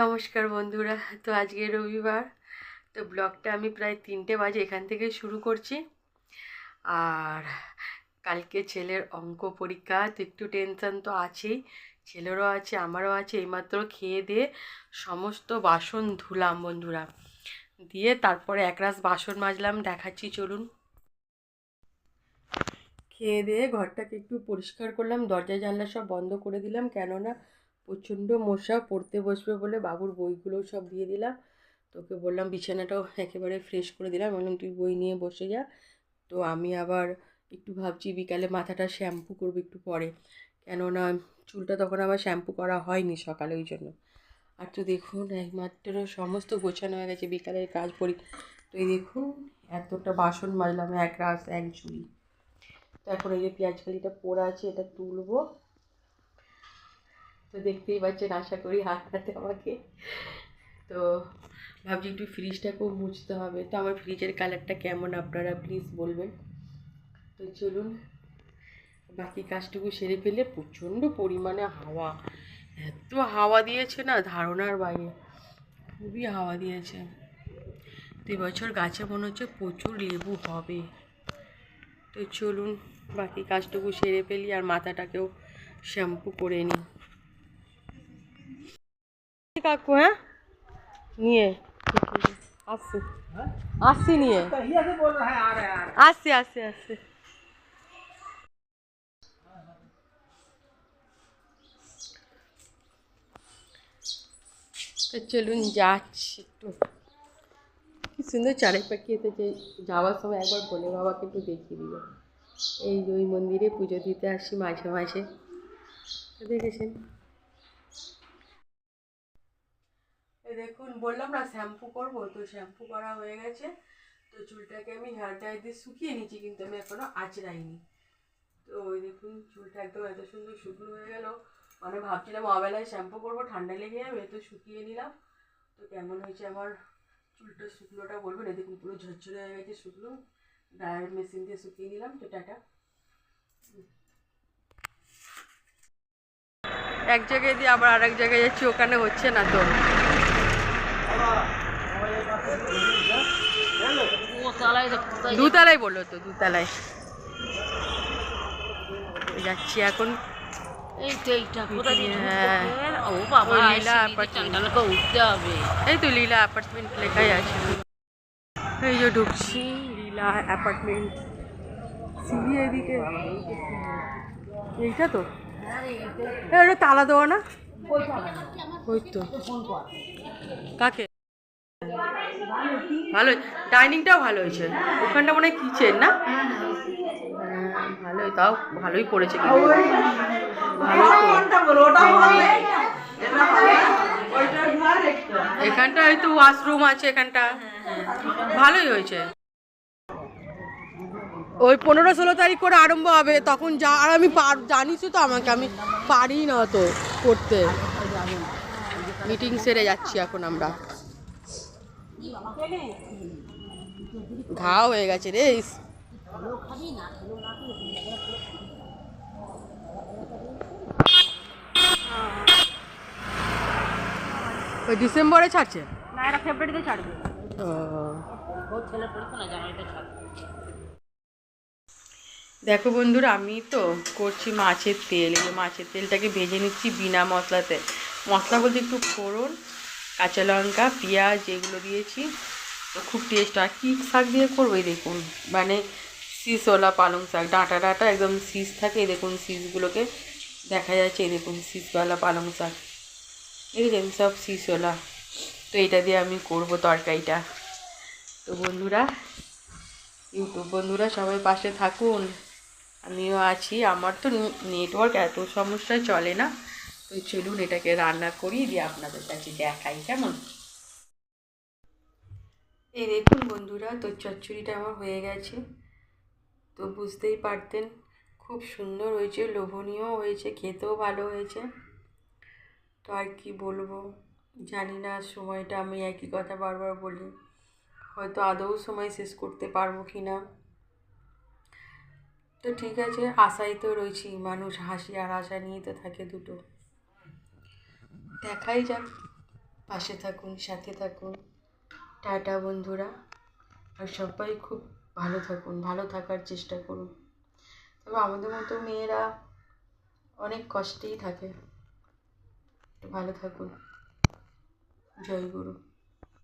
নমস্কার বন্ধুরা, তো আজকে রবিবার, তো ব্লগটা আমি প্রায় তিনটে বাজে এখান থেকে শুরু করছি। আর কালকে ছেলের অঙ্ক পরীক্ষা, তো একটু টেনশান তো আছেই, ছেলেরও আছে, আমারও আছে, এইমাত্র খেয়ে দিয়ে সমস্ত বাসন ধুলাম বন্ধুরা। দিয়ে তারপরে একরাশ বাসন মাজলাম, দেখাচ্ছি চলুন। খেয়ে দিয়ে ঘরটাকে একটু পরিষ্কার করলাম, দরজা জানলা সব বন্ধ করে দিলাম, কেননা প্রচণ্ড মশা, পড়তে বসবে বলে বাবুর বইগুলো সব দিয়ে দিলাম। তোকে বললাম বিছানাটাও একেবারে ফ্রেশ করে দিলাম। বললাম, তুই বই নিয়ে বসে যা। তো আমি আবার একটু ভাবছি, বিকালে মাথাটা শ্যাম্পু করব একটু পরে। কেননা চুলটা তখন আবার শ্যাম্পু করা হয়নি সকালে, ওই জন্য। আর তো দেখুন, একমাত্র সমস্ত গোছানো হয়ে গেছে বিকালের কাজ পরি তো এই দেখুন, এতটা বাসন মাজলাম, এক রাস, এক ঝুড়ি। তো এখন এই যে পেঁয়াজ কালিটা পোড়া আছে, এটা তুলবো। তো দেখতেই পাচ্ছেন, আশা করি হাত আমাকে। তো ভাবছি একটু ফ্রিজটাকেও মুছতে হবে। তো আমার ফ্রিজের কালারটা কেমন আপনারা প্লিজ বলবেন? তো চলুন, বাকি কাজটুকু সেরে ফেলে প্রচণ্ড পরিমাণে হাওয়া। এত হাওয়া দিয়েছে না, ধারণার বাইরে। খুবই হাওয়া দিয়েছে। তো এবছর গাছে মনে হচ্ছে প্রচুর লেবু হবে। তো চলুন, বাকি কাজটুকু সেরে ফেলি আর মাথাটাকেও শ্যাম্পু করে নিই। কাকু হ্যাঁ? নিয়ে আসছি আসছি নিয়ে। আসছি আসছি আসছি তো চলুন যাচ্ছি একটু। কি সুন্দর চারেক পাখি এতে যে যাওয়ার সময় একবার বলে বাবাকে একটু দেখিয়ে দিবে। এই ওই মন্দিরে পুজো দিতে আসি মাঝে মাঝে। দেখেছেন এই দেখুন, বললাম না শ্যাম্পু করব, তো শ্যাম্পু করা হয়ে গেছে। তো চুলটাকে আমি হেয়ার ড্রাই দিয়ে শুকিয়ে নিচ্ছি কিন্তু আমি এখনও আঁচড়াইনি। তো ওই দেখুন, চুলটা একদম এত সুন্দর শুকনো হয়ে গেল। মানে ভাবছিলাম অবেলায় শ্যাম্পু করব, ঠান্ডা লেগে যাবে, তো শুকিয়ে নিলাম। তো কেমন হয়েছে আমার চুলটা শুকনোটা বলবেন? এই দেখুন, পুরো ঝরঝরে হয়ে গেছে শুকনো। ড্রায়ার মেশিন দিয়ে শুকিয়ে নিলাম, তো টাটা। এক জায়গায় দিয়ে আবার আরেক জায়গায় যাচ্ছি, ওখানে হচ্ছে না তো। দুতলায় বলল তো দুতলায়। যাচ্ছি এখন। এই তো হ্যাঁ। লীলা অ্যাপার্টমেন্ট লেখাই আছে। এই যে ঢুকছি লীলা অ্যাপার্টমেন্ট সিঁড়ি এদিকে এইটা তো? এ, তালা দেওয়া না? কাকে? ভালো, ডাইনিংটাও ভালো হয়েছে। ওখানটা মনে হয় কিচেন, না? ভালোই, তাও ভালোই করেছে এখানটা হয়তো ওয়াশরুম আছে, এখানটা। ভালোই হয়েছে। ওই পনেরো ষোলো তারিখ করে আরম্ভ হবে, তখন যা, আর আমি পার, জানিসই তো আমাকে, আমি পারি না তো করতে। মিটিং সেরে যাচ্ছি এখন আমরা। ঘা হয়ে গেছে রে। ওই ডিসেম্বরে ছাড়ছে? না এরা ফেব্রুয়ারিতে ছাড়বে। ও। ছেলে পরীক্ষা না জানুয়ারিতে ছাড়বে। দেখো বন্ধুরা, আমি তো করছি মাছের তেল। এই মাছের তেলটাকে ভেজে নিচ্ছি বিনা মশলাতে। মশলা বলতে একটু ফোড়ন, কাঁচা লঙ্কা, পেঁয়াজ এগুলো দিয়েছি। তো খুব টেস্ট আর কী শাক দিয়ে করব? এই দেখুন মানে শীষওয়ালা পালং শাক, ডাঁটা ডাঁটা একদম শীষ থাকে। এই দেখুন শীষগুলোকে দেখা যাচ্ছে। এই দেখুন শীষওয়ালা পালং শাক। দেখেছেন সব শীষওয়ালা তো এটা দিয়ে আমি করব তরকারিটা। তো বন্ধুরা, ইউটিউব বন্ধুরা সবাই পাশে থাকুন। আমিও আছি। আমার তো নেটওয়ার্ক এত সমস্যা চলে না। তো চলুন এটাকে রান্না করি, দিয়ে আপনাদের কাছে দেখাই, কেমন? এই দেখুন বন্ধুরা, তো চচ্চড়িটা আমার হয়ে গেছে। তো বুঝতেই পারতেন, খুব সুন্দর হয়েছে, লোভনীয় হয়েছে, খেতেও ভালো হয়েছে। তো আর কি বলব, জানি না, সময়টা আমি একই কথা বারবার বলি। হয়তো আদৌ সময় শেষ করতে পারব কি না তো ঠিক আছে, আশাই তো রয়েছি, মানুষ হাসি আর আশা নিয়ে তো থাকে দুটো। দেখাই যাক, পাশে থাকুন, সাথে থাকুন। টাটা বন্ধুরা, আর সবাই খুব ভালো থাকুন, ভালো থাকার চেষ্টা করুন। তবে আমাদের মতো মেয়েরা অনেক কষ্টেই থাকে। ভালো থাকুন। জয় গুরু।